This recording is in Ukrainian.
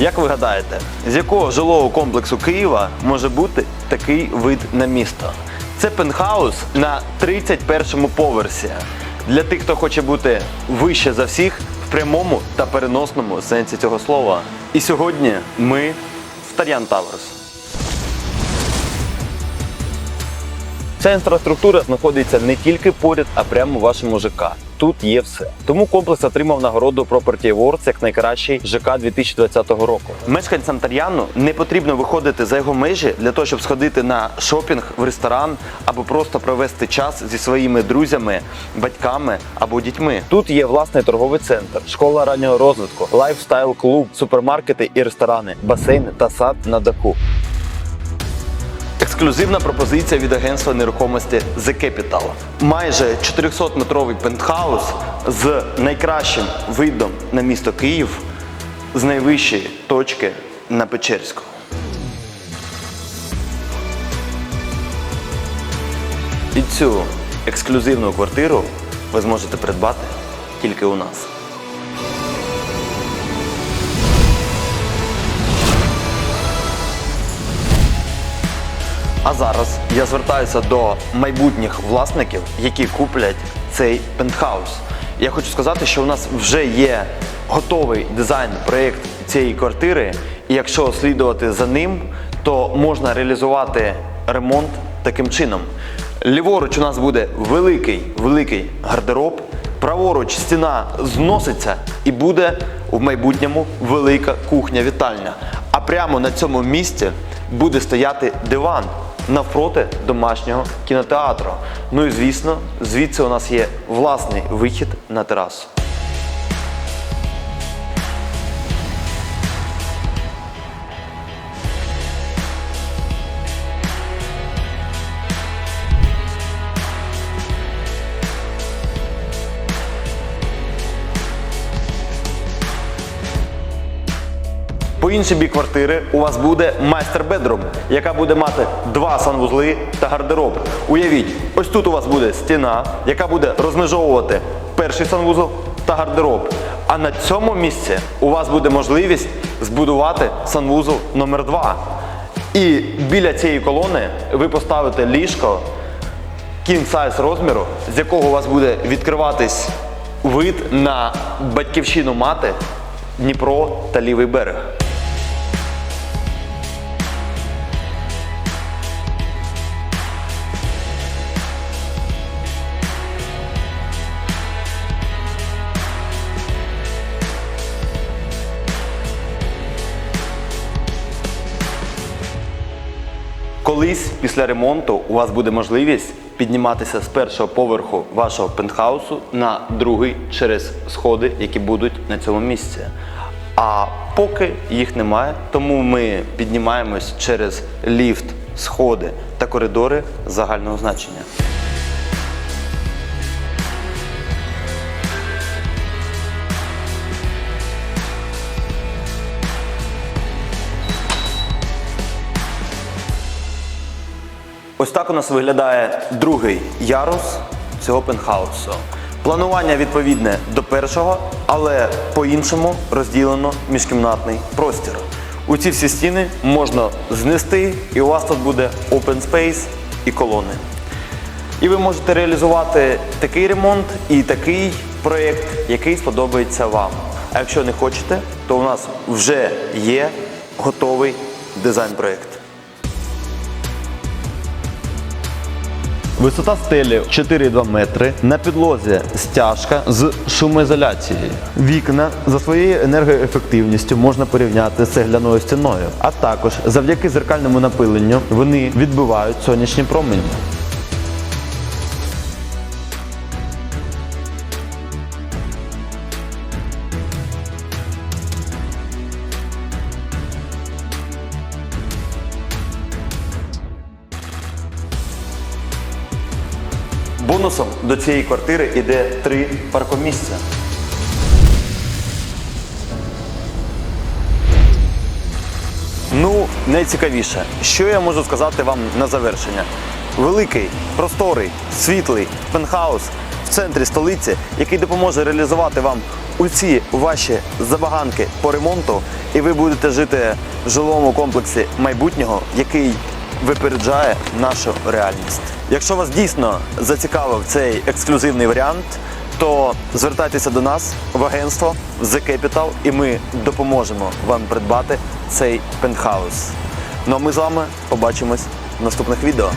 Як ви гадаєте, з якого жилого комплексу Києва може бути такий вид на місто? Це пентхаус на 31 поверсі. Для тих, хто хоче бути вище за всіх в прямому та переносному сенсі цього слова. І сьогодні ми в Тар'ян Таверс. Ця інфраструктура знаходиться не тільки поряд, а прямо у вашому ЖК. Тут є все. Тому комплекс отримав нагороду Property Awards як найкращий ЖК 2020 року. Мешканцям Тар'яну не потрібно виходити за його межі для того, щоб сходити на шопінг в ресторан або просто провести час зі своїми друзями, батьками або дітьми. Тут є власний торговий центр, школа раннього розвитку, лайфстайл клуб, супермаркети і ресторани, басейн та сад на даху. Ексклюзивна пропозиція від агентства нерухомості The Capital. Майже 400-метровий пентхаус з найкращим видом на місто Київ з найвищої точки на Печерську. І цю ексклюзивну квартиру ви зможете придбати тільки у нас. А зараз я звертаюся до майбутніх власників, які куплять цей пентхаус. Я хочу сказати, що у нас вже є готовий дизайн проєкт цієї квартири, і якщо слідувати за ним, то можна реалізувати ремонт таким чином. Ліворуч у нас буде великий великий гардероб, праворуч стіна зноситься і буде в майбутньому велика кухня-вітальня. А прямо на цьому місці буде стояти диван навпроти домашнього кінотеатру. Ну і звісно, звідси у нас є власний вихід на терасу. По інший бік квартири у вас буде майстер бедрум, яка буде мати два санвузли та гардероб. Уявіть, ось тут у вас буде стіна, яка буде розмежовувати перший санвузол та гардероб. А на цьому місці у вас буде можливість збудувати санвузол номер 2 І біля цієї колони ви поставите ліжко кінг сайз розміру, з якого у вас буде відкриватись вид на батьківщину мати, Дніпро та лівий берег. Колись після ремонту у вас буде можливість підніматися з першого поверху вашого пентхаусу на другий через сходи, які будуть на цьому місці. А поки їх немає, тому ми піднімаємось через ліфт, сходи та коридори загального значення. Ось так у нас виглядає другий ярус цього пентхаусу. Планування відповідне до першого, але по-іншому розділено міжкімнатний простір. У ці всі стіни можна знести, і у вас тут буде open space і колони. І ви можете реалізувати такий ремонт і такий проєкт, який сподобається вам. А якщо не хочете, то у нас вже є готовий дизайн-проєкт. Висота стелі 4,2 метри. На підлозі стяжка з шумоізоляцією. Вікна за своєю енергоефективністю можна порівняти з цегляною стіною. А також завдяки зеркальному напиленню вони відбивають сонячні промені. Бонусом до цієї квартири йде три паркомісця. Ну, найцікавіше, що я можу сказати вам на завершення. Великий, просторий, світлий пентхаус центрі столиці, який допоможе реалізувати вам усі ваші забаганки по ремонту, і ви будете жити в жилому комплексі майбутнього, який випереджає нашу реальність. Якщо вас дійсно зацікавив цей ексклюзивний варіант, то звертайтеся до нас в агентство The Capital і ми допоможемо вам придбати цей пентхаус. Ну а ми з вами побачимось в наступних відео.